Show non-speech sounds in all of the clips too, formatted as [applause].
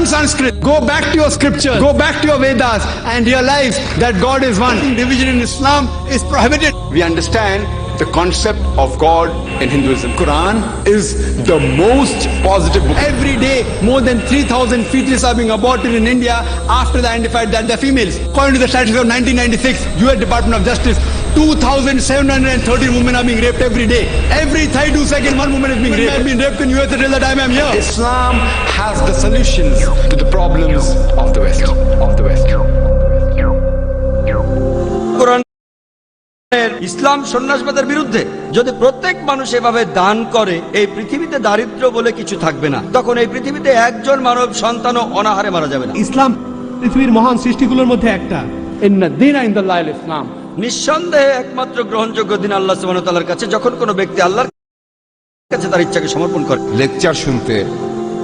learn Sanskrit. Go back to your scriptures. Go back to your Vedas and realize that God is one. Division in Islam is prohibited. We understand the concept of God in Hinduism. Quran is the most positive book. Every day, more than 3,000 fetuses are being aborted in India after they identified that they're females. According to the statistics of 1996, U.S. Department of Justice, 2,713 women are being raped every day. Every 32 seconds, one woman is being raped. I've been raped in U.S. till the time I'm here. Islam has the solutions to the problems of the West. Of the West. ইসলাম সন্ন্যাসবাদের বিরুদ্ধে যদি প্রত্যেক মানুষ এভাবে দান করে এই পৃথিবীতে দারিদ্র বলে কিছু থাকবে না। তখন এই পৃথিবীতে একজন মানব সন্তান অনাহারে মারা যাবে না। ইসলাম পৃথিবীর মহান সৃষ্টিগুলোর মধ্যে একটা। ইসলাম। নিঃসন্দেহে একমাত্র গ্রহণযোগ্য দিন আল্লাহ সুবাহতালার কাছে যখন কোনো ব্যক্তি আল্লাহর কাছে তার ইচ্ছাকে সমর্পণ করে। লেকচার শুনতে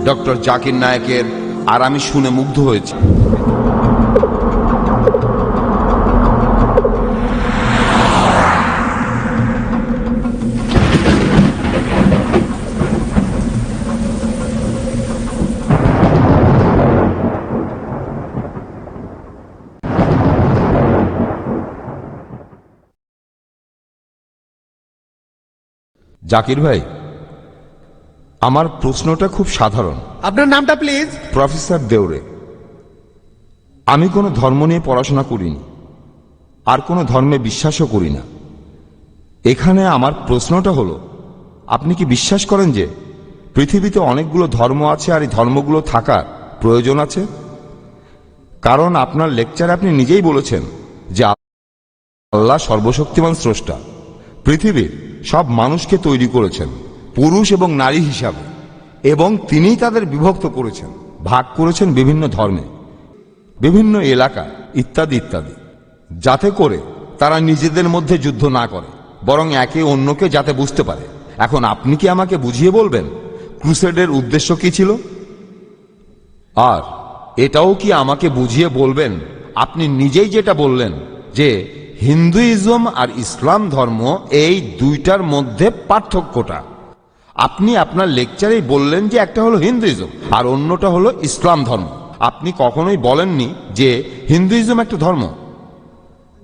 ডক্টর জাকির নায়কের আর আমি শুনে মুগ্ধ হয়েছি। জাকির ভাই আমার প্রশ্নটা খুব সাধারণ। আপনার নামটা প্লিজ প্রফেসর দেউরে আমি কোনো ধর্ম নিয়ে পড়াশোনা করিনি আর কোনো ধর্মে বিশ্বাসও করি না। এখানে আমার প্রশ্নটা হলো আপনি কি বিশ্বাস করেন যে পৃথিবীতে অনেকগুলো ধর্ম আছে আর এই ধর্মগুলো থাকার প্রয়োজন আছে? কারণ আপনার লেকচারে আপনি নিজেই বলেছেন যে আল্লাহ সর্বশক্তিমান স্রষ্টা। পৃথিবীর সব মানুষকে তৈরি করেছেন, পুরুষ এবং নারী হিসাবে, এবং তিনিই তাদের বিভক্ত করেছেন, ভাগ করেছেন বিভিন্ন ধর্মে, বিভিন্ন এলাকা, ইত্যাদি ইত্যাদি, যাতে করে তারা নিজেদের মধ্যে যুদ্ধ না করে, বরং একে অন্যকে যাতে বুঝতে পারে। এখন আপনি কি আমাকে বুঝিয়ে বলবেন, ক্রুসেডের উদ্দেশ্য কি ছিল? আর এটাও কি আমাকে বুঝিয়ে বলবেন, আপনি নিজেই যেটা বললেন, যে হিন্দুইজম আর ইসলাম ধর্ম এই দুইটার মধ্যে পার্থক্যটা। আপনি আপনার লেকচারেই বললেন যে একটা হলো হিন্দুইজম আর অন্যটা হলো ইসলাম ধর্ম। আপনি কখনোই বলেননি যে হিন্দুইজম একটা ধর্ম।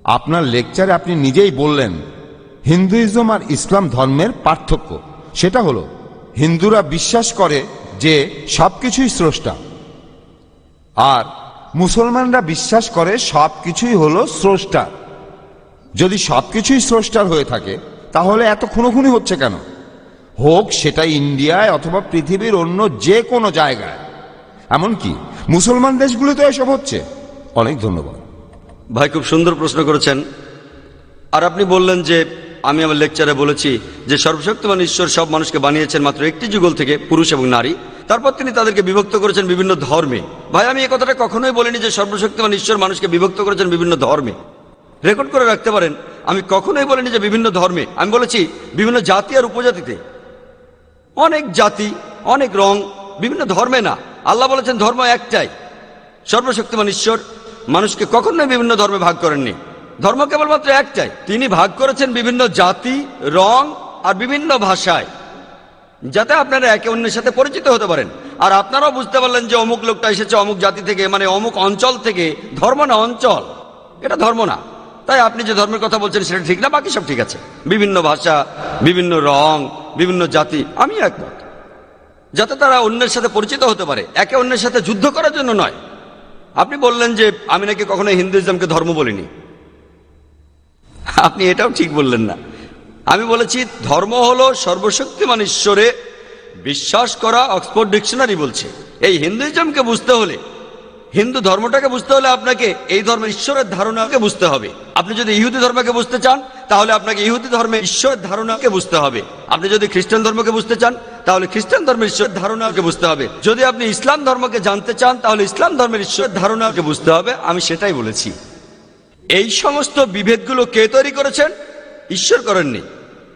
আপনার লেকচারে আপনি নিজেই বললেন, হিন্দুইজম আর ইসলাম ধর্মের পার্থক্য। সেটা হলো, হিন্দুরা বিশ্বাস করে যে সব কিছুই স্রষ্টা। আর মুসলমানরা বিশ্বাস করে সব কিছুই হলো স্রষ্টা। যদি সব কিছুই স্রষ্টার হয়ে থাকে, তাহলে এত খুনোখুনি হচ্ছে কেন? হোক সেটা ইন্ডিয়ায় অথবা পৃথিবীর অন্য যে কোনো জায়গায়। এমনকি মুসলমান দেশগুলোতে এসব হচ্ছে। অনেক ধন্যবাদ। ভাই, খুব সুন্দর প্রশ্ন করেছেন। আর আপনি বললেন যে, আমি আমার লেকচারে বলেছি যে সর্বশক্তিমান ঈশ্বর সব মানুষকে বানিয়েছেন মাত্র একটি যুগল থেকে, পুরুষ এবং নারী। তারপর তিনি তাদেরকে বিভক্ত করেছেন বিভিন্ন ধর্মে। ভাই, আমি এই কথাটা কখনোই বলিনি যে সর্বশক্তিমান ঈশ্বর মানুষকে বিভক্ত করেছেন বিভিন্ন ধর্মে। রেকর্ড করে রাখতে পারেন। আমি কখনোই বলিনি যে বিভিন্ন ধর্মে, আমি বলেছি বিভিন্ন জাতি আর উপজাতিতে। অনেক জাতি, অনেক রং, বিভিন্ন ধর্মে না। আল্লাহ বলেছেন ধর্ম একটাই। সর্বশক্তিমান ঈশ্বর। মানুষকে কখনোই বিভিন্ন ধর্মে ভাগ করেননি। ধর্ম কেবলমাত্র একটাই। তিনি ভাগ করেছেন বিভিন্ন জাতি, রং আর বিভিন্ন ভাষায়। যাতে আপনারা একে অন্যের সাথে পরিচিত হতে পারেন। আর আপনারাও বুঝতে পারলেন যে অমুক লোকটা এসেছে অমুক জাতি থেকে মানে অমুক অঞ্চল থেকে। ধর্ম না অঞ্চল। এটা ধর্ম না। তাই আপনি যে ধর্মের কথা বলছেন সেটা ঠিক না, বাকি সব ঠিক আছে। বিভিন্ন ভাষা, বিভিন্ন রং, বিভিন্ন জাতি আমি একমত। যাতে তারা অন্যের সাথে পরিচিত হতে পারে, একে অন্যের সাথে যুদ্ধ করার জন্য নয়। আপনি বললেন যে আমি নাকি কখনো হিন্দুইজমকে ধর্ম বলিনি। আপনি এটাও ঠিক বললেন না। আমি বলেছি, ধর্ম হলো সর্বশক্তিমান ঈশ্বরে বিশ্বাস করা, অক্সফোর্ড ডিকশনারি বলছে। এই হিন্দুইজমকে বুঝতে হলে হিন্দু ধর্মটাকে বুঝতে হলে আপনাকে এই ধর্মের ঈশ্বরের ধারণাকে বুঝতে হবে। আপনি যদি ইহুদি ধর্মকে বুঝতে চান, তাহলে আপনাকে ইহুদি ধর্মের ঈশ্বরের ধারণাকে বুঝতে হবে। আপনি যদি খ্রিস্টান ধর্মকে বুঝতে চান, তাহলে খ্রিস্টান ধর্মের ঈশ্বরের ধারণাকে বুঝতে হবে। যদি আপনি ইসলাম ধর্মকে জানতে চান, তাহলে ইসলাম ধর্মের ঈশ্বরের ধারণাকে বুঝতে হবে। আমি সেটাই বলেছি। এই সমস্ত বিভেদগুলো কে তৈরি করেছেন? ঈশ্বর করেননি।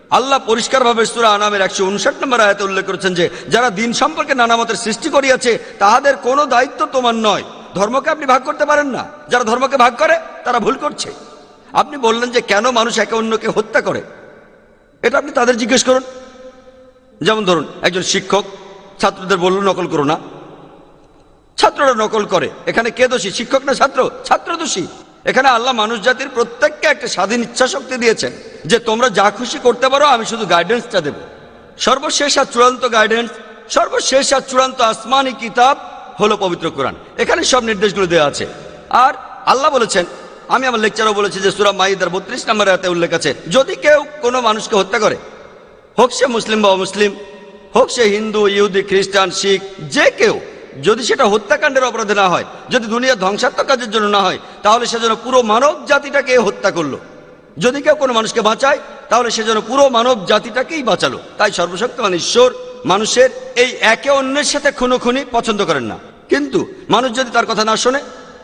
আল্লাহ পরিষ্কারভাবে সুরা আনামের একশো উনষাট নম্বর আয়াতে উল্লেখ করেছেন যে, যারা দিন সম্পর্কে নানা মতের সৃষ্টি করিয়াছে, তাহাদের কোনো দায়িত্ব তোমার নয়। ধর্মকে আপনি ভাগ করতে পারেন না। যারা ধর্মকে ভাগ করে, তারা ভুল করছে। আপনি বললেন যে কেন মানুষ একে অন্যকে হত্যা করে? এটা আপনি তাদের জিজ্ঞেস করুন। যেমন ধরুন, একজন শিক্ষক, ছাত্রদের বলল, নকল করো না। ছাত্ররা নকল করে। এখানে কে দোষী, শিক্ষক না ছাত্র? ছাত্র দোষী। এখানে আল্লাহ মানুষ জাতির প্রত্যেককে একটা স্বাধীন ইচ্ছা শক্তি দিয়েছেন যে তোমরা যা খুশি করতে পারো, আমি শুধু গাইডেন্সটা দেব। সর্বশেষ আর চূড়ান্ত গাইডেন্স সর্বশেষ আর চূড়ান্ত আসমানি কিতাব হলো পবিত্র কোরআন। এখানে সব নির্দেশগুলো দেওয়া আছে। আর আল্লাহ বলেছেন, আমি আমার লেকচারও বলেছি যে সুরা মাইদার বত্রিশ নম্বর হাতে উল্লেখ আছে, যদি কেউ কোনো মানুষকে হত্যা করে, হোক সে মুসলিম বা অমুসলিম, হোক সে হিন্দু, ইহুদি, খ্রিস্টান, শিখ, যে কেউ, যদি সেটা হত্যাকাণ্ডের অপরাধে না হয়, যদি দুনিয়া ধ্বংসাত্মক কাজের জন্য না হয়, তাহলে সেজন্য পুরো মানব জাতিটাকে হত্যা করল। যদি কেউ কোনো মানুষকে বাঁচায়, তাহলে সেজন্য পুরো মানব জাতিটাকেই বাঁচালো। তাই সর্বশক্তিমান ঈশ্বর মানুষের এই একে অন্যের সাথে খুনোখুনি পছন্দ করেন না। কিন্তু মানুষ যদি তার কথা না শোনে,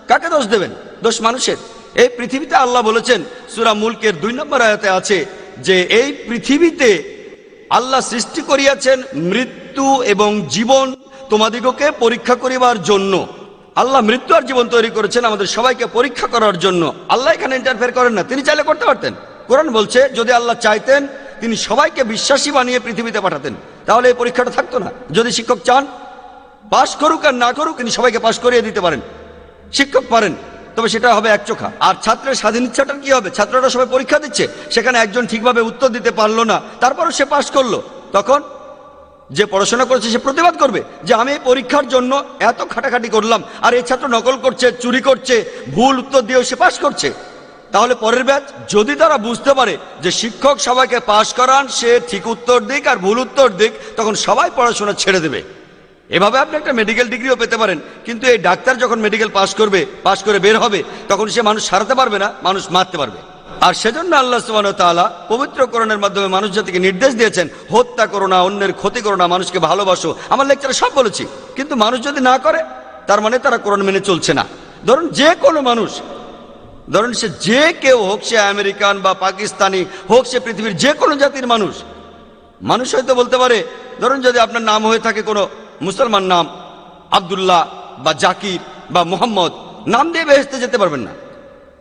কাকে দোষ দেবেন? দোষ মানুষের। এই পৃথিবীতে আল্লাহ বলেছেন, সুরা মুলকের দুই নম্বর আয়াতে আছে যে, এই পৃথিবীতে আল্লাহ সৃষ্টি করিয়াছেন মৃত্যু এবং জীবন তোমাদিগকে পরীক্ষা করিবার জন্য। আল্লাহ মৃত্যু আর জীবন তৈরি করেছেন আমাদের সবাইকে পরীক্ষা করার জন্য। আল্লাহ এখানে ইন্টারফেয়ার করেন না, তিনি চাইলে করতে পারতেন। কোরআন বলছে, যদি আল্লাহ চাইতেন, তিনি সবাইকে বিশ্বাসী বানিয়ে পৃথিবীতে পাঠাতেন। তাহলে এই পরীক্ষাটা থাকতো না। যদি শিক্ষক চান, পাশ করুক আর না করুক, তিনি সবাইকে পাশ করিয়ে দিতে পারেন। শিক্ষক পারেন, তবে সেটা হবে এক চোখা। আর ছাত্রের স্বাধীন ইচ্ছাটার কি হবে? ছাত্ররা সবাই পরীক্ষা দিচ্ছে, সেখানে একজন ঠিকভাবে উত্তর দিতে পারল না, তারপরও সে পাশ করল। তখন যে পড়াশোনা করেছে, সে প্রতিবাদ করবে যে, আমি পরীক্ষার জন্য এত খাটাখাটি করলাম, আর এই ছাত্র নকল করছে, চুরি করছে, ভুল উত্তর দিয়েও সে পাশ করছে। তাহলে পরের ব্যাচ, যদি তারা বুঝতে পারে যে শিক্ষক সবাইকে পাশ করান, সে ঠিক উত্তর দিক আর ভুল উত্তর দিক, তখন সবাই পড়াশোনা ছেড়ে দেবে। এভাবে আপনি একটা মেডিকেল ডিগ্রিও পেতে পারেন, কিন্তু এই ডাক্তার যখন মেডিকেল পাস করবে পাস করে বের হবে, তখন সে মানুষ সারাতে পারবে না, মানুষ মারতে পারবে। আর সেজন্য আল্লাহ সুবহানাহু ওয়া তাআলা পবিত্র করণের মাধ্যমে মানুষ জাতিকে নির্দেশ দিয়েছেন, হত্যা করো না, অন্যের ক্ষতি করো না, মানুষকে ভালোবাসো। আমার লেকচারে সব বলেছি, কিন্তু মানুষ যদি না করে, তার মানে তারা কোরআন মেনে চলছে না। ধরুন যে কোনো মানুষ ধরুন সে যে কেউ হোক, সে আমেরিকান বা পাকিস্তানি হোক, সে পৃথিবীর যে কোনো জাতির মানুষ। মানুষ হয়তো বলতে পারে, ধরুন যদি আপনার নাম হয়ে থাকে কোনো মুসলমান নাম, আব্দুল্লাহ বা জাকির বা মোহাম্মদ, নাম দিয়ে বেহেস্তে যেতে পারবেন না।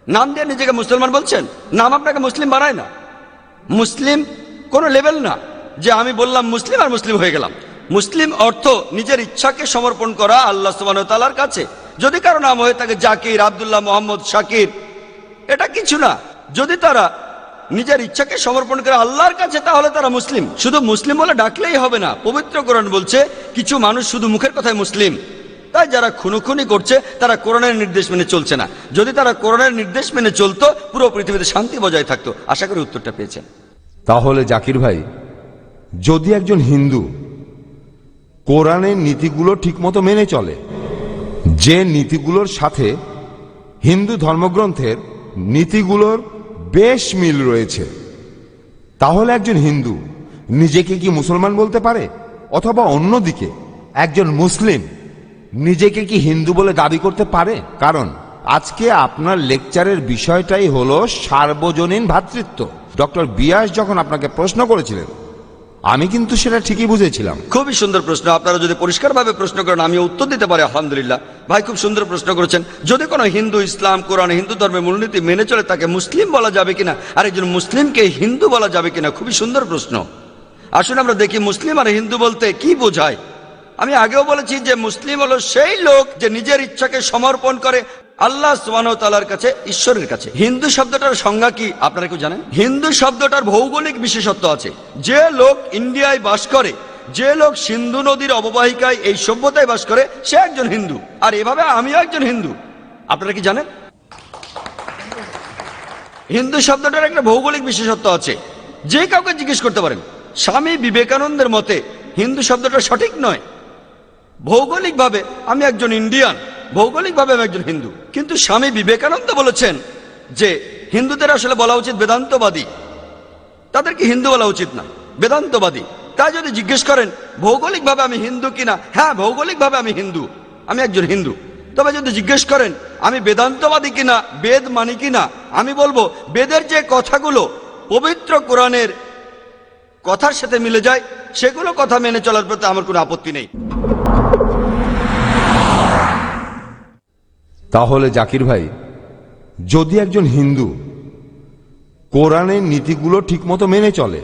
নাম দিয়ে নিজেকে মুসলমান বলছেন, নাম আপনাকে মুসলিম বানায় না। মুসলিম কোনো লেভেল না, যে আমি বললাম মুসলিম আর মুসলিম হয়ে গেলাম। মুসলিম অর্থ নিজের ইচ্ছাকে সমর্পণ করা আল্লাহ সুবাহ তালার কাছে। যদি কারও নাম হয়ে থাকে জাকির, আব্দুল্লাহ, মোহাম্মদ, শাকির এটা কিছু না। যদি তারা নিজের ইচ্ছাকে সমর্পণ করে আল্লাহর কাছে, তাহলে তারা মুসলিম। শুধু মুসলিম বলে ডাকলেই হবে না। পবিত্র কোরআন বলছে, কিছু মানুষ শুধু মুখের কথায় মুসলিম। তাই যারা খুনোখুনি করছে, তারা কোরআনের নির্দেশ মেনে চলছে না। যদি তারা কোরআনের নির্দেশ মেনে চলতো, পুরো পৃথিবীতে শান্তি বজায় থাকতো। আশা করি উত্তরটা পেয়েছেন। তাহলে জাকির ভাই, যদি একজন হিন্দু কোরআনের নীতিগুলো ঠিকমতো মেনে চলে, যে নীতিগুলোর সাথে হিন্দু ধর্মগ্রন্থের নীতিগুলোর বেশ মিল রয়েছে। তাহলে একজন হিন্দু নিজেকে কি মুসলমান বলতে পারে? অথবা অন্যদিকে, একজন মুসলিম নিজেকে কি হিন্দু বলে দাবি করতে পারে? কারণ আজকে আপনার লেকচারের বিষয়টাই হলো সার্বজনীন ভ্রাতৃত্ব ডক্টর বিয়াস যখন আপনাকে প্রশ্ন করেছিলেন আমি কিন্তু সেটা ঠিকই বুঝেছিলাম। খুবই সুন্দর প্রশ্ন। আপনারা যদি পরিষ্কারভাবে প্রশ্ন করেন আমি উত্তর দিতে পারি, আলহামদুলিল্লাহ। ভাই, খুব সুন্দর প্রশ্ন করেছেন। যদি কোনো হিন্দু, ইসলাম, কোরআন, হিন্দু ধর্মের মূলনীতি মেনে চলে, তাকে মুসলিম বলা যাবে কিনা? আর একজন মুসলিমকে হিন্দু বলা যাবে কিনা? খুবই সুন্দর প্রশ্ন। আসুন আমরা দেখি মুসলিম আর হিন্দু বলতে কি বোঝায়। আমি আগেও বলেছি যে মুসলিম হলো সেই লোক যে নিজের ইচ্ছাকে সমর্পণ করে আল্লাহ তাআলার কাছে, ঈশ্বরের কাছে। হিন্দু শব্দটার সংজ্ঞা কি? আপনারা কেউ জানেন? হিন্দু শব্দটার ভৌগোলিক বিশেষত্ব আছে। যে লোক ইন্ডিয়ায় বাস করে, যে লোক সিন্ধু নদীর অববাহিকায় এই সভ্যতায় বাস করে, সে একজন হিন্দু। আর এভাবে আমিও একজন হিন্দু। আপনারা কি জানেন? হিন্দু শব্দটার একটা ভৌগোলিক বিশেষত্ব আছে। যে কাউকে জিজ্ঞেস করতে পারেন, স্বামী বিবেকানন্দের মতে হিন্দু শব্দটা সঠিক নয়। ভৌগোলিকভাবে আমি একজন ইন্ডিয়ান, ভৌগোলিকভাবে আমি একজন হিন্দু। কিন্তু স্বামী বিবেকানন্দ বলেছেন যে হিন্দুদের আসলে বলা উচিত বেদান্তবাদী। তাদেরকে হিন্দু বলা উচিত না, বেদান্তবাদী। তাই যদি জিজ্ঞেস করেন, ভৌগোলিকভাবে আমি হিন্দু কিনা হ্যাঁ ভৌগোলিকভাবে আমি হিন্দু, আমি একজন হিন্দু। তবে যদি জিজ্ঞেস করেন, আমি বেদান্তবাদী কিনা বেদ মানি কিনা আমি বলব, বেদের যে কথাগুলো পবিত্র কোরআনের কথার সাথে মিলে যায়, সেগুলো কথা মেনে চলার প্রতি আমার কোনো আপত্তি নেই। তাহলে জাকির ভাই, যদি একজন হিন্দু, কোরআনের নীতিগুলো ঠিকমতো মেনে চলে,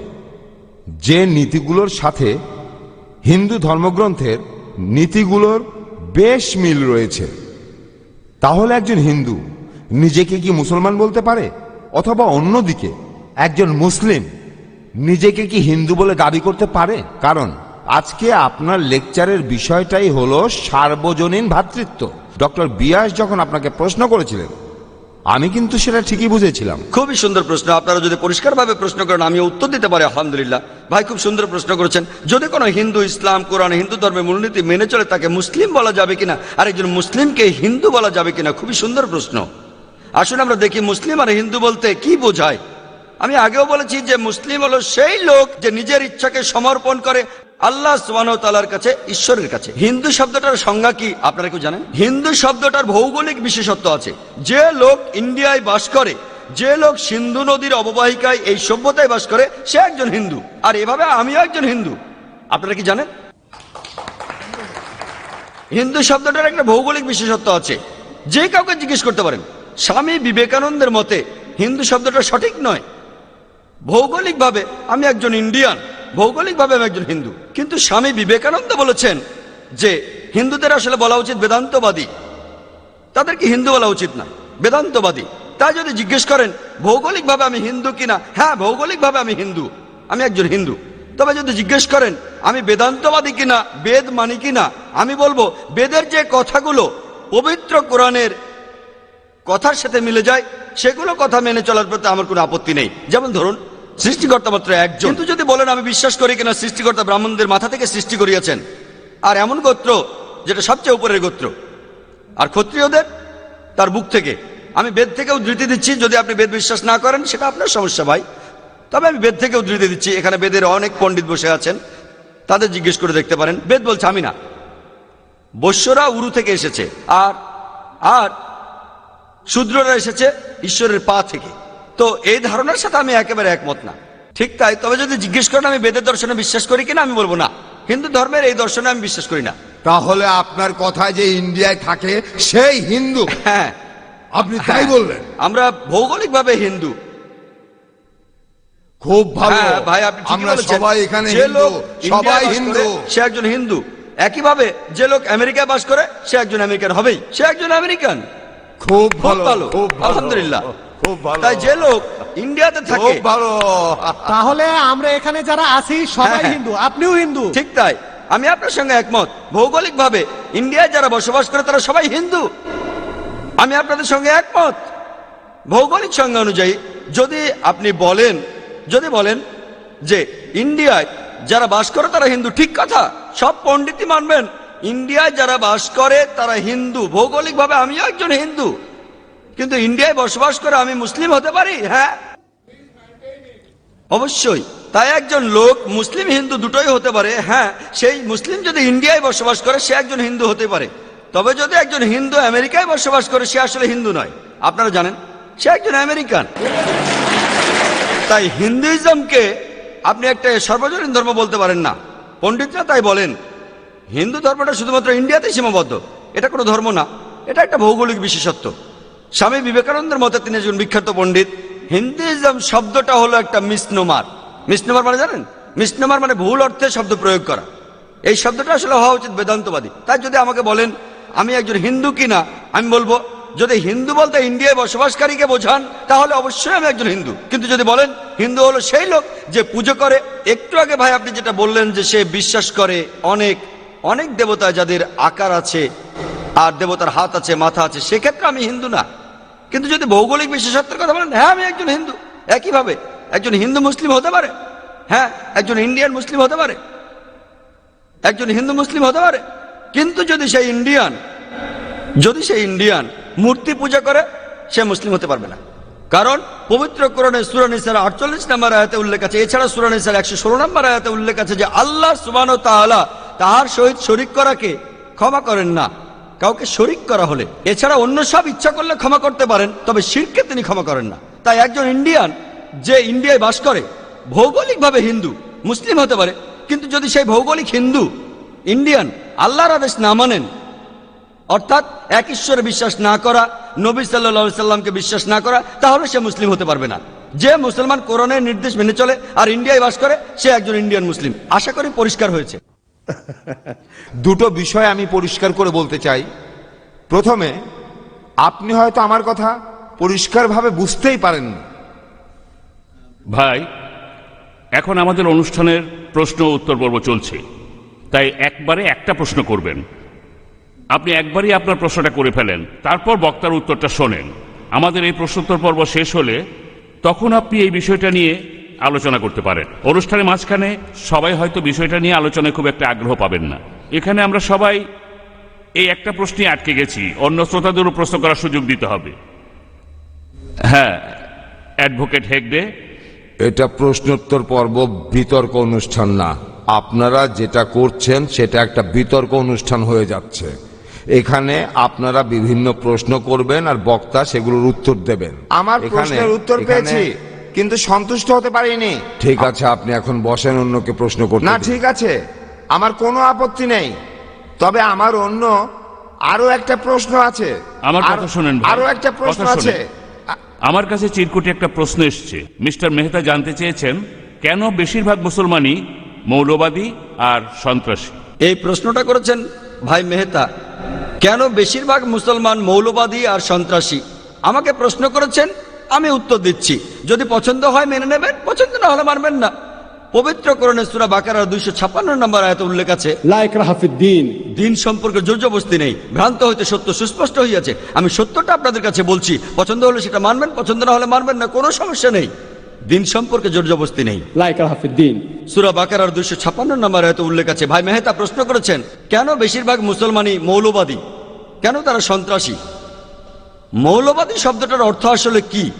যে নীতিগুলোর সাথে হিন্দু ধর্মগ্রন্থের নীতিগুলোর বেশ মিল রয়েছে, তাহলে একজন হিন্দু নিজেকে কি মুসলমান বলতে পারে? অথবা অন্যদিকে, একজন মুসলিম নিজেকে কি হিন্দু বলে দাবি করতে পারে? কারণ আজকে আপনার লেকচারের বিষয়টাই হলো সার্বজনীন ভ্রাতৃত্ব। ডক্টর বিয়াস যখন আপনাকে প্রশ্ন করেছিলেন, আমি কিন্তু সেটা ঠিকই বুঝেছিলাম। খুবই সুন্দর প্রশ্ন, আপনারা যদি পরিষ্কারভাবে প্রশ্ন করেন আমি উত্তর দিতে পারি, আলহামদুলিল্লাহ। ভাই, খুব সুন্দর প্রশ্ন করেছেন। যদি কোনো হিন্দু, ইসলাম, কোরআন, হিন্দু ধর্মের মূলনীতি মেনে চলে, তাকে মুসলিম বলা যাবে কিনা? আর একজন মুসলিমকে হিন্দু বলা যাবে কিনা? খুবই সুন্দর প্রশ্ন। আসুন আমরা দেখি, মুসলিম আর হিন্দু বলতে কি বোঝায়? আমি আগেও বলেছি যে মুসলিম হলো সেই লোক যে নিজের ইচ্ছাকে সমর্পণ করে আল্লাহ সুবাহ তালার কাছে, ঈশ্বরের কাছে। হিন্দু শব্দটার সংজ্ঞা কি, আপনারা কেউ জানেন? হিন্দু শব্দটার ভৌগোলিক বিশেষত্ব আছে। যে লোক ইন্ডিয়ায় বাস করে, যে লোক সিন্ধু নদীর অববাহিকায় এই সভ্যতায় বাস করে, সে একজন হিন্দু। আর এভাবে আমিও একজন হিন্দু। আপনারা কি জানেন? হিন্দু শব্দটার একটা ভৌগোলিক বিশেষত্ব আছে। যে কাউকে জিজ্ঞেস করতে পারেন, স্বামী বিবেকানন্দের মতে হিন্দু শব্দটা সঠিক নয়। ভৌগোলিকভাবে আমি একজন ইন্ডিয়ান। ভৌগোলিকভাবে আমি একজন হিন্দু। কিন্তু স্বামী বিবেকানন্দ বলেছেন যে, হিন্দুদের আসলে বলা উচিত বেদান্তবাদী। তাদেরকে হিন্দু বলা উচিত না, বেদান্তবাদী। তাই যদি জিজ্ঞেস করেন, ভৌগোলিকভাবে আমি হিন্দু কিনা? হ্যাঁ ভৌগোলিকভাবে আমি হিন্দু, আমি একজন হিন্দু। তবে যদি জিজ্ঞেস করেন, আমি বেদান্তবাদী কিনা, বেদ মানি কিনা? আমি বলব, বেদের যে কথাগুলো পবিত্র কোরআনের কথার সাথে মিলে যায়, সেগুলো কথা মেনে চলার প্রতি আমার কোনো আপত্তি নেই। যেমন ধরুন সৃষ্টিকর্তা মাত্র একজন। কিন্তু যদি বলেন, আমি বিশ্বাস করি কিনা, সৃষ্টিকর্তা ব্রাহ্মণদের মাথা থেকে সৃষ্টি করিয়েছেন। আর এমন গোত্র যেটা সবচেয়ে উপরের গোত্র। আর ক্ষত্রিয়দের, তার বুক থেকে। আমি বেদ থেকে উদ্ধৃতি দিচ্ছি, যদি আপনি বেদ বিশ্বাস না করেন, সেটা আপনার সমস্যা ভাই। তবে আমি বেদ থেকে উদ্ধৃতি দিচ্ছি। এখানে বেদের অনেক পণ্ডিত বসে আছেন। তাদের জিজ্ঞেস করে দেখতে পারেন। বেদ বলছে, আমি না। বৈশ্যরা উরু থেকে এসেছে। আর আর শূদ্ররা এসেছে ঈশ্বরের পা থেকে। তো এই ধারণার সাথে আমি একেবারে একমত না। ঠিক তাই তবে যদি জিজ্ঞেস করেন আমি বেদের দর্শনে বিশ্বাস করি কিনা আমি বলব না। হিন্দু ধর্মের এই দর্শনে আমি বিশ্বাস করি না। তাহলে আপনার কথা যে ইন্ডিয়ায় থাকে সেই হিন্দু। হ্যাঁ। আপনি তাই বললেন। আমরা ভৌগোলিকভাবে হিন্দু। খুব ভালো। হ্যাঁ, ভাই আপনি আমরা সবাই এখানে হিন্দু সবাই হিন্দু। সে একজন হিন্দু। একইভাবে যে লোক আমেরিকায় বাস করে সে একজন আমেরিকান হবেই। সে একজন আমেরিকান। ভালো। খুব ভালো। আলহামদুলিল্লাহ। খুব ভালো। তাই যে লোক ইন্ডিয়াতে থাকে। খুব ভালো। তাহলে আমরা এখানে যারা আছি সবাই হ্যাঁ। হিন্দু আপনিও হিন্দু। ঠিক তাই। আমি আপনার সঙ্গে একমত। ভৌগোলিকভাবে ইন্ডিয়ায় যারা বসবাস করে তারা সবাই হিন্দু। আমি আপনাদের সঙ্গে একমত। ভৌগোলিক সংজ্ঞা অনুযায়ী যদি আপনি বলেন যদি বলেন যে ইন্ডিয়ায় যারা বাস করে তারা হিন্দু ঠিক কথা। সব পণ্ডিতই মানবেন। ইন্ডিয়ায় যারা বাস করে তারা হিন্দু। ভৌগোলিকভাবে আমিও একজন হিন্দু। কিন্তু ইন্ডিয়ায় বসবাস করে আমি মুসলিম হতে পারি? হ্যাঁ। অবশ্যই। তাই একজন লোক মুসলিম হিন্দু দুটোই হতে পারে হ্যাঁ। সেই মুসলিম যদি ইন্ডিয়ায় বসবাস করে, সে একজন হিন্দু হতে পারে। তবে যদি একজন হিন্দু আমেরিকায় বসবাস করে, সে আসলে হিন্দু নয়। আপনারা জানেন? সে একজন আমেরিকান। তাই হিন্দুইজমকে আপনি একটা সর্বজনীন ধর্ম বলতে পারেন না। পণ্ডিতরা তাই বলেন, হিন্দু ধর্মটা শুধুমাত্র ইন্ডিয়াতেই সীমাবদ্ধ। এটা কোনো ধর্ম না। এটা একটা ভৌগোলিক বিশেষত্ব। স্বামী বিবেকানন্দের মতে তিনি একজন বিখ্যাত পণ্ডিত। হিন্দুইজম শব্দটা হলো একটা মিসনোমার মিসনোমার মানে জানেন? মিসনোমার মানে ভুল অর্থে শব্দ প্রয়োগ করা। এই শব্দটা আসলে হওয়া উচিত বেদান্তবাদী। তাই যদি আমাকে বলেন, আমি একজন হিন্দু কিনা আমি বলব, যদি হিন্দু বলতে ইন্ডিয়ায় বসবাসকারীকে বোঝান, তাহলে অবশ্যই আমি একজন হিন্দু। কিন্তু যদি বলেন, হিন্দু হলো সেই লোক যে পুজো করে, একটু আগে ভাই আপনি যেটা বললেন যে সে বিশ্বাস করে অনেক অনেক দেবতা যাদের আকার আছে আর দেবতার হাত আছে, মাথা আছে, সেক্ষেত্রে আমি হিন্দু না। কিন্তু যদি ভৌগোলিক বিশেষত্বের কথা বলেন হ্যাঁ আমি একজন হিন্দু। একইভাবে, একজন হিন্দু মুসলিম হতে পারে। হ্যাঁ একজন ইন্ডিয়ান মুসলিম হতে পারে। একজন হিন্দু মুসলিম হতে পারে। কিন্তু যদি সেই ইন্ডিয়ান, যদি সে ইন্ডিয়ান, মূর্তি পূজা করে, সে মুসলিম হতে পারবে না। কারণ পবিত্র কোরআনে সুরানিসার আটচল্লিশ নম্বর আয়াতে উল্লেখ আছে। এছাড়া সুরানিসার একশো ষোলো নম্বর আয়াতে উল্লেখ আছে যে, আল্লাহ সুবান তাআলা তাহার সহিত শরিক করাকে ক্ষমা করেন না। কাউকে শরিক করা হলে, এছাড়া অন্য সব ইচ্ছা করলে ক্ষমা করতে পারেন, তবে শিরকে তিনি ক্ষমা করেন না। তাই একজন ইন্ডিয়ান যে ইন্ডিয়ায় বাস করে, ভৌগোলিকভাবে হিন্দু, মুসলিম হতে পারে, কিন্তু যদি সেই ভৌগোলিক হিন্দু, ইন্ডিয়ান, আল্লাহর আদেশ না মানেন, অর্থাৎ এক ঈশ্বরে বিশ্বাস না করা, নবী সাল্লা সাল্লামকে বিশ্বাস না করা, তাহলে সে মুসলিম হতে পারবে না। যে মুসলমান কোরআনের নির্দেশ মেনে চলে আর ইন্ডিয়ায় বাস করে, সে একজন ইন্ডিয়ান মুসলিম। আশা করি পরিষ্কার হয়েছে। [laughs] দুটো বিষয় আমি পরিষ্কার করে বলতে চাই। প্রথমে, আপনি হয়তো আমার কথা পরিষ্কারভাবে বুঝতেই পারেন ভাই, এখন আমাদের অনুষ্ঠানের প্রশ্ন উত্তর পর্ব চলছে। তাই একবারে একটা প্রশ্ন করবেন। আপনি একবারই আপনার প্রশ্নটা করে ফেলেন। তারপর বক্তার উত্তরটা শোনেন। আমাদের এই প্রশ্নোত্তর পর্ব শেষ হলে তখন আপনি এই বিষয়টা নিয়ে আলোচনা করতে পারেন। অনুষ্ঠানের মাঝখানে সবাই হয়তো বিষয়টা নিয়ে আলোচনায় খুব একটা আগ্রহ পাবেন না। এখানে আমরা সবাই এই একটা প্রশ্নে আটকে গেছি। অন্য শ্রোতাদেরও প্রশ্ন করার সুযোগ দিতে হবে। হ্যাঁ অ্যাডভোকেট হেগডে। এটা প্রশ্নোত্তর পর্ব বিতর্ক অনুষ্ঠান না। আপনারা যেটা করছেন সেটা একটা বিতর্ক অনুষ্ঠান হয়ে যাচ্ছে। এখানে আপনারা বিভিন্ন প্রশ্ন করবেন আর বক্তা সেগুলোর উত্তর দেবেন। আমার এখানে- প্রশ্নের উত্তর পেয়েছি। কিন্তু সন্তুষ্ট হতে পারিনি। ঠিক আছে আপনি এখন বসেন অন্যকে প্রশ্ন করতে না ঠিক আছে। আমার কোনো আপত্তি নেই। তবে আমার অন্য আরও একটা প্রশ্ন আছে। আমার কথা শোনেন ভাই। আরও একটা প্রশ্ন আছে। আমার কাছে চিরকুটে একটা প্রশ্ন এসছে। মিস্টার মেহতা জানতে চেয়েছেন কেন বেশিরভাগ মুসলমানই মৌলবাদী আর সন্ত্রাসী? এই প্রশ্নটা করেছেন ভাই মেহতা। কেন বেশিরভাগ মুসলমান মৌলবাদী আর সন্ত্রাসী? আমাকে প্রশ্ন করেছেন আমি উত্তর দিচ্ছি। যদি পছন্দ হয় মেনে নেবেন পছন্দ না হলে মানবেন না। পবিত্র করণের সুরা বাকার দুইশো ছাপ্পান্ন নম্বর আয়ত উল্লেখ আছে লাইকরাহাফিদ্দিন দিন। সম্পর্কে জর্জবস্তি নেই ভ্রান্ত হইতে সত্য সুস্পষ্ট হইয়াছে। আমি সত্যটা আপনাদের কাছে বলছি পছন্দ হলে সেটা মানবেন পছন্দ না হলে মানবেন না কোনো সমস্যা নেই। দিন সম্পর্কে জর্জবস্তি নেই। লাইকরাহাফিদ্দিন সুরা বাকারার দুইশো ছাপ্পান্ন নম্বর আয়ত উল্লেখ আছে ভাই মেহতা প্রশ্ন করেছেন কেন বেশিরভাগ মুসলমানই মৌলবাদী? কেন তারা সন্ত্রাসী? মৌলবাদী শব্দটার অর্থ আসলে কি?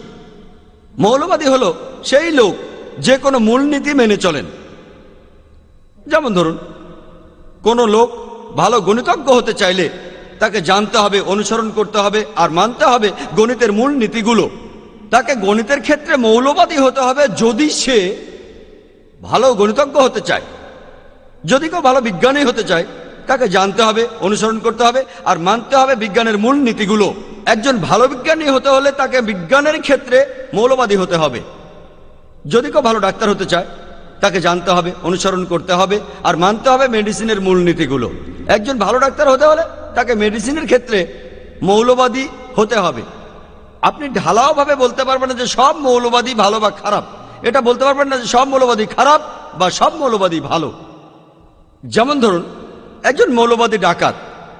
মৌলবাদী হলো সেই লোক যে কোনো মূলনীতি মেনে চলেন। যেমন ধরুন, কোনো লোক ভালো গণিতজ্ঞ হতে চাইলে তাকে জানতে হবে, অনুসরণ করতে হবে আর মানতে হবে গণিতের মূল নীতিগুলো তাকে গণিতের ক্ষেত্রে মৌলবাদী হতে হবে যদি সে ভালো গণিতজ্ঞ হতে চায়। যদি কেউ ভালো বিজ্ঞানী হতে চায়, তাকে জানতে হবে, অনুসরণ করতে হবে আর মানতে হবে বিজ্ঞানের মূল নীতিগুলো একজন ভালো বিজ্ঞানী হতে হলে তাকে বিজ্ঞানের ক্ষেত্রে মৌলবাদী হতে হবে। যদি কেউ ভালো ডাক্তার হতে চায়, তাকে জানতে হবে, অনুসরণ করতে হবে, আর মানতে হবে মেডিসিনের মূলনীতিগুলো। একজন ভালো ডাক্তার হতে হলে তাকে মেডিসিনের ক্ষেত্রে মৌলবাদী হতে হবে। আপনি ঢালাওভাবে বলতে পারবেন না যে সব মৌলবাদী ভালো বা খারাপ। এটা বলতে পারবেন না যে সব মৌলবাদী খারাপ বা সব মৌলবাদী ভালো। যেমন ধরুন, একজন মৌলবাদী ডাকাত,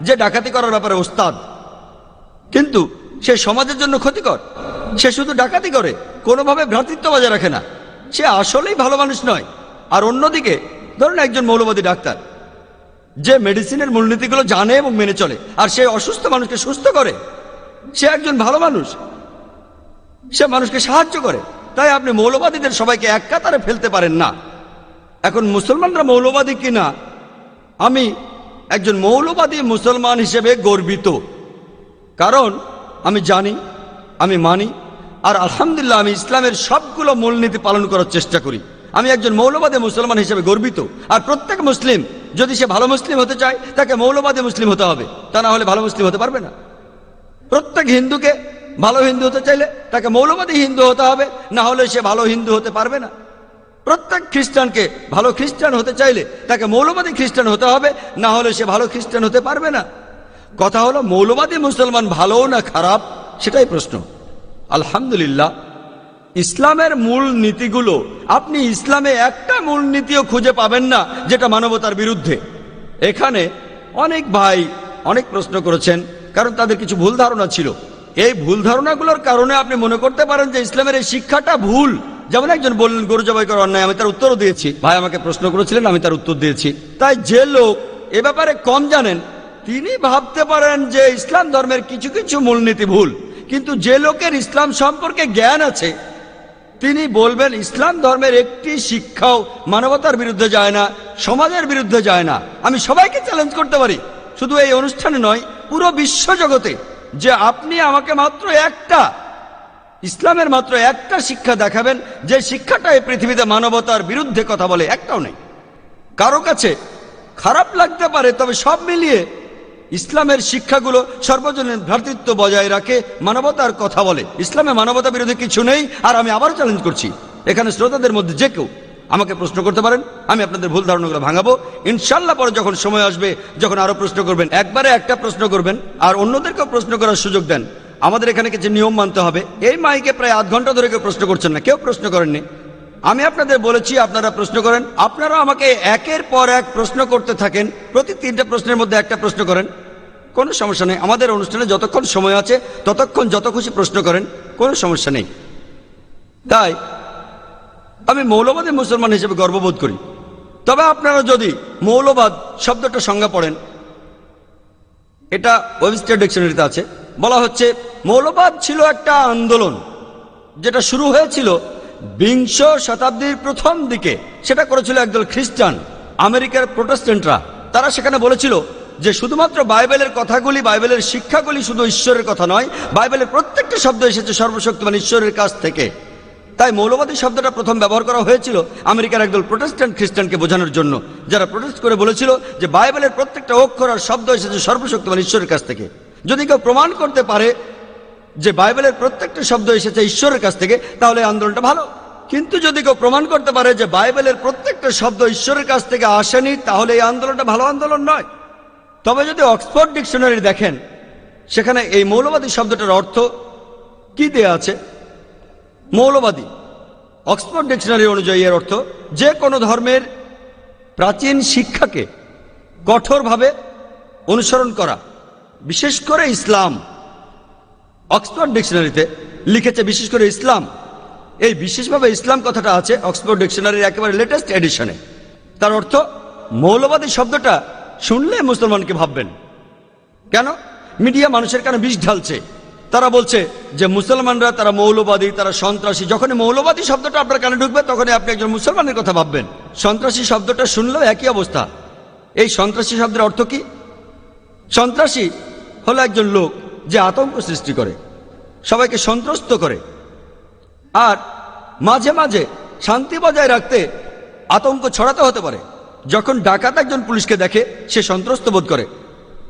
যে ডাকাতি করার ব্যাপারে ওস্তাদ কিন্তু সে সমাজের জন্য ক্ষতিকর। সে শুধু ডাকাতি করে, কোনোভাবে ভ্রাতৃত্ব বজায় রাখে না। সে আসলেই ভালো মানুষ নয়। আর অন্যদিকে, ধরুন একজন মৌলবাদী ডাক্তার, যে মেডিসিনের মূলনীতিগুলো জানে এবং মেনে চলে, আর সে অসুস্থ মানুষকে সুস্থ করে। সে একজন ভালো মানুষ। সে মানুষকে সাহায্য করে। তাই আপনি মৌলবাদীদের সবাইকে এক কাতারে ফেলতে পারেন না। এখন মুসলমানরা মৌলবাদী কিনা? আমি একজন মৌলবাদী মুসলমান হিসেবে গর্বিত। কারণ আমি জানি, আমি মানি, আর আলহামদুলিল্লাহ আমি ইসলামের সবগুলো মূলনীতি পালন করার চেষ্টা করি। আমি একজন মৌলবাদী মুসলমান হিসেবে গর্বিত। আর প্রত্যেক মুসলিম, যদি সে ভালো মুসলিম হতে চায়, তাকে মৌলবাদী মুসলিম হতে হবে। তা না হলে ভালো মুসলিম হতে পারবে না। প্রত্যেক হিন্দুকে ভালো হিন্দু হতে চাইলে তাকে মৌলবাদী হিন্দু হতে হবে, না হলে সে ভালো হিন্দু হতে পারবে না। প্রত্যেক খ্রিস্টানকে ভালো খ্রিস্টান হতে চাইলে তাকে মৌলবাদী খ্রিস্টান হতে হবে, না হলে সে ভালো খ্রিস্টান হতে পারবে না। কথা হলো, মৌলবাদী মুসলমান ভালো না খারাপ? সেটাই প্রশ্ন। আলহামদুলিল্লাহ, ইসলামের মূল নীতিগুলো, আপনি ইসলামে একটা মূল নীতিও খুঁজে পাবেন না, যেটা মানবতার বিরুদ্ধে। এখানে অনেক ভাই অনেক প্রশ্ন করেছেন, কারণ তাদের কিছু ভুল ধারণা ছিল। এই ভুল ধারণাগুলোর কারণে আপনি মনে করতে পারেন যে ইসলামের এই শিক্ষাটা ভুল। যেমন একজন বললেন, গরু জবাই করা অন্যায়, আমি তার উত্তরও দিয়েছি। ভাই আমাকে প্রশ্ন করেছিলেন, আমি তার উত্তর দিয়েছি। তাই যে লোক এ ব্যাপারে কম জানেন তিনি ভাবতে পারেন যে ইসলাম ধর্মের কিছু কিছু মূলনীতি ভুল, কিন্তু যে লোকের ইসলাম সম্পর্কে জ্ঞান আছে, তিনি বলবেন ইসলাম ধর্মের একটি শিক্ষাও মানবতার বিরুদ্ধে যায় না, সমাজের বিরুদ্ধে যায় না। আমি সবাইকে চ্যালেঞ্জ করতে পারি। শুধু এই অনুষ্ঠানে নয়, পুরো বিশ্ব জগতে যে আপনি আমাকে মাত্র একটা, ইসলামের মাত্র একটা শিক্ষা দেখাবেন, যে শিক্ষাটা এই পৃথিবীতে মানবতার বিরুদ্ধে কথা বলে, একটাও নেই। কারও কাছে খারাপ লাগতে পারে, তবে সব মিলিয়ে ইসলামের শিক্ষাগুলো সর্বজনীন ভ্রাতৃত্ব বজায় রাখে, মানবতার কথা বলে। ইসলামে মানবতা বিরোধী কিছু নেই, আর আমি আবারও চ্যালেঞ্জ করছি। এখানে শ্রোতাদের মধ্যে যে কেউ আমাকে প্রশ্ন করতে পারেন, আমি আপনাদের ভুল ধারণাগুলো ভাঙাবো। ইনশাল্লাহ পরে যখন সময় আসবে, যখন আরও প্রশ্ন করবেন, একবারে একটা প্রশ্ন করবেন, আর অন্যদেরকেও প্রশ্ন করার সুযোগ দেন। আমাদের এখানে কিছু নিয়ম মানতে হবে। এই মাইকে প্রায় আধ ঘণ্টা ধরে কেউ প্রশ্ন করছেন না, কেউ প্রশ্ন করেননি। আমি আপনাদের বলেছি, আপনারা প্রশ্ন করেন। আপনারা আমাকে একের পর এক প্রশ্ন করতে থাকেন, প্রতি তিনটা প্রশ্নের মধ্যে একটা প্রশ্ন করেন। কোনো সমস্যা নেই। আমাদের অনুষ্ঠানে যতক্ষণ সময় আছে, ততক্ষণ যত খুশি প্রশ্ন করেন, কোনো সমস্যা নেই। তাই, আমি মৌলবাদী মুসলমান হিসেবে গর্ববোধ করি। তবে আপনারা যদি মৌলবাদ শব্দটা সংজ্ঞা পড়েন, এটা ওয়েবস্টার ডিকশনারিতে আছে। বলা হচ্ছে, মৌলবাদ ছিল একটা আন্দোলন, যেটা শুরু হয়েছিল বিংশ শতাব্দীর প্রথম দিকে সেটা করেছিল একদল খ্রিস্টান, আমেরিকার প্রোটেস্টেন্টরা তারা সেখানে বলেছিল যে শুধুমাত্র বাইবেলের কথাগুলি, বাইবেলের শিক্ষাগুলি শুধু ঈশ্বরের কথা নয়, বাইবেলের প্রত্যেকটা শব্দ এসেছে সর্বশক্তিমান ঈশ্বরের কাছ থেকে। তাই মৌলবাদী শব্দটা প্রথম ব্যবহার করা হয়েছিল আমেরিকার একদল প্রোটেস্ট্যান্ট খ্রিস্টানকে বোঝানোর জন্য। যারা প্রোটেস্ট করে বলেছিল যে বাইবেলের প্রত্যেকটা অক্ষর আর শব্দ এসেছে সর্বশক্তিমান ঈশ্বরের কাছ থেকে। যদি কেউ প্রমাণ করতে পারে যে বাইবেলের প্রত্যেকটা শব্দ এসেছে ঈশ্বরের কাছ থেকে, তাহলে আন্দোলনটা ভালো। কিন্তু যদি কেউ প্রমাণ করতে পারে যে বাইবেলের প্রত্যেকটা শব্দ ঈশ্বরের কাছ থেকে আসেনি, তাহলে এই আন্দোলনটা ভালো আন্দোলন নয়। তবে যদি অক্সফোর্ড ডিকশনারি দেখেন, সেখানে এই মৌলবাদী শব্দটার অর্থ কি দেয়া আছে? মৌলবাদী। অক্সফোর্ড ডিকশনারি অনুযায়ী এর অর্থ, যে কোনো ধর্মের প্রাচীন শিক্ষাকে কঠোরভাবে অনুসরণ করা, বিশেষ করে ইসলাম অক্সফোর্ড ডিকশনারিতে লিখেছে বিশেষ করে ইসলাম। এই বিশেষভাবে ইসলাম কথাটা আছে অক্সফোর্ড ডিকশনারির একেবারে লেটেস্ট এডিশনে তার অর্থ, মৌলবাদী শব্দটা শুনলে মুসলমানকে ভাববেন? কেন? মিডিয়া মানুষের কেন বিষ ঢালছে। তারা বলছে যে মুসলমানরা, তারা মৌলবাদী, তারা সন্ত্রাসী যখন মৌলবাদী শব্দটা আপনার কানে ঢুকবে, তখনই আপনি একজন মুসলমানের কথা ভাববেন। সন্ত্রাসী শব্দটা শুনলেও একই অবস্থা। এই সন্ত্রাসী শব্দের অর্থ কি? সন্ত্রাসী হলো একজন লোক যে আতঙ্ক সৃষ্টি করে, সবাইকে সন্ত্রস্ত করে, আর মাঝে মাঝে শান্তি বজায় রাখতে আতঙ্ক ছড়াতে হতে পারে। যখন ডাকাত একজন পুলিশকে দেখে, সে সন্ত্রস্ত বোধ করে,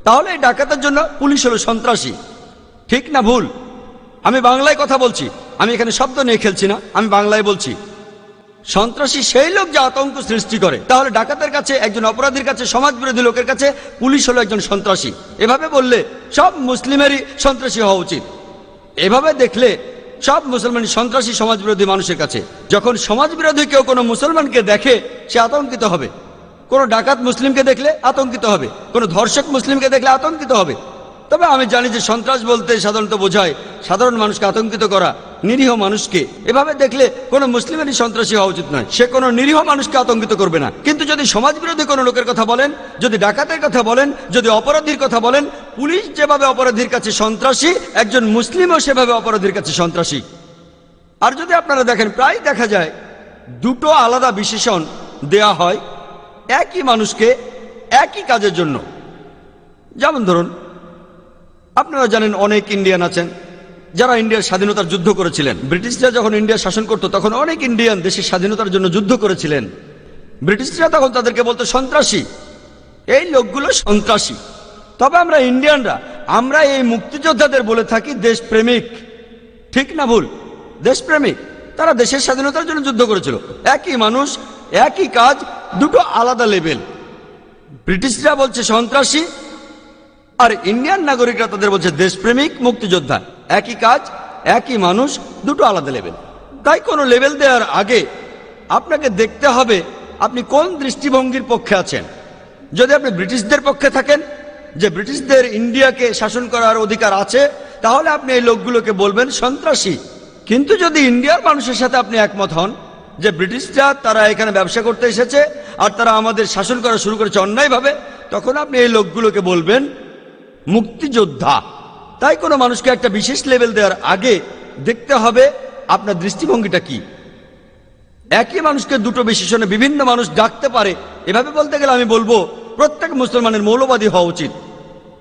তাহলে এই ডাকাতের জন্য পুলিশ হলো সন্ত্রাসী। ঠিক না ভুল? আমি বাংলায় কথা বলছি, আমি এখানে শব্দ নিয়ে খেলছি না, আমি বাংলায় বলছি। সন্ত্রাসী সেই লোক যে আতঙ্ক সৃষ্টি করে। তাহলে ডাকাতের কাছে, একজন অপরাধীর কাছে সমাজ বিরোধী লোকের কাছে পুলিশ হলো একজন সন্ত্রাসী। এভাবে বললে সব মুসলিমেরই সন্ত্রাসী হওয়া উচিত। এভাবে দেখলে সব মুসলমানই সন্ত্রাসী সমাজ বিরোধী মানুষের কাছে। যখন সমাজ বিরোধী কেউ কোনো মুসলমানকে দেখে, সে আতঙ্কিত হবে। কোনো ডাকাত মুসলিমকে দেখলে আতঙ্কিত হবে। কোনো ধর্ষক মুসলিমকে দেখলে আতঙ্কিত হবে। তবে আমি জানি যে সন্ত্রাস বলতে সাধারণত বোঝায় সাধারণ মানুষকে আতঙ্কিত করা। নিরীহ মানুষকে। এভাবে দেখলে কোনো মুসলিমেরই সন্ত্রাসী হওয়া উচিত নয়। সে কোনো নিরীহ মানুষকে আতঙ্কিত করবে না। কিন্তু যদি সমাজ বিরোধী কোনো লোকের কথা বলেন, যদি ডাকাতের কথা বলেন, যদি অপরাধীর কথা বলেন, পুলিশ যেভাবে অপরাধীর কাছে সন্ত্রাসী, একজন মুসলিমও সেভাবে অপরাধীর কাছে সন্ত্রাসী। আর যদি আপনারা দেখেন, প্রায় দেখা যায় দুটো আলাদা বিশেষণ দেয়া হয় একই মানুষকে একই কাজের জন্য। যেমন ধরুন, আপনারা জানেন অনেক ইন্ডিয়ান আছেন। যারা ইন্ডিয়ার স্বাধীনতার যুদ্ধ করেছিলেন, ব্রিটিশরা যখন ইন্ডিয়া শাসন করত, তখন অনেক ইন্ডিয়ান দেশের স্বাধীনতার জন্য যুদ্ধ করেছিলেন। ব্রিটিশরা তখন তাদেরকে বলতো, সন্ত্রাসী। এই লোকগুলো সন্ত্রাসী। তবে আমরা ইন্ডিয়ানরা, আমরা এই মুক্তিযোদ্ধাদের বলে থাকি দেশপ্রেমিক। ঠিক না ভুল? দেশপ্রেমিক। তারা দেশের স্বাধীনতার জন্য যুদ্ধ করেছিল। একই মানুষ, একই কাজ, দুটো আলাদা লেভেল। ব্রিটিশরা বলছে, সন্ত্রাসী। আর ইন্ডিয়ান নাগরিকরা তাদের বলছে, দেশপ্রেমিক, মুক্তিযোদ্ধা। একই কাজ, একই মানুষ, দুটো আলাদা লেভেল তাই কোনো লেভেল দেওয়ার আগে আপনাকে দেখতে হবে আপনি কোন দৃষ্টিভঙ্গির পক্ষে আছেন। যদি আপনি ব্রিটিশদের পক্ষে থাকেন, যে ব্রিটিশদের ইন্ডিয়াকে শাসন করার অধিকার আছে, তাহলে আপনি এই লোকগুলোকে বলবেন সন্ত্রাসী। কিন্তু যদি ইন্ডিয়ার মানুষের সাথে আপনি একমত হন, যে ব্রিটিশরা তারা এখানে ব্যবসা করতে এসেছে, আর তারা আমাদের শাসন করা শুরু করেছে অন্যায়ভাবে, তখন আপনি এই লোকগুলোকে বলবেন মুক্তিযোদ্ধা। তাই কোনো মানুষকে একটা বিশেষ লেভেল দেওয়ার আগে দেখতে হবে আপনার দৃষ্টিভঙ্গিটা কি। একই মানুষকে দুটো বিশেষণে বিভিন্ন মানুষ ডাকতে পারে, এভাবে বলতে গেলে আমি বলব প্রত্যেক মুসলমানের মৌলবাদী হওয়া উচিত।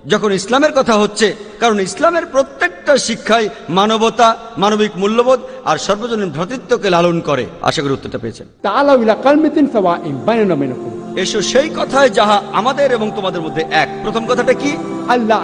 যখন ইসলামের কথা হচ্ছে, কারণ ইসলামের প্রত্যেকটা শিক্ষায় মানবতা, মানবিক মূল্যবোধ আর সর্বজনীন ভ্রাতৃত্বকে লালন করে। আশা করি উত্তরটা পেয়েছেন। এসো সেই কথায় যাহা আমাদের এবং তোমাদের মধ্যে এক। প্রথম কথাটা কি? আল্লাহ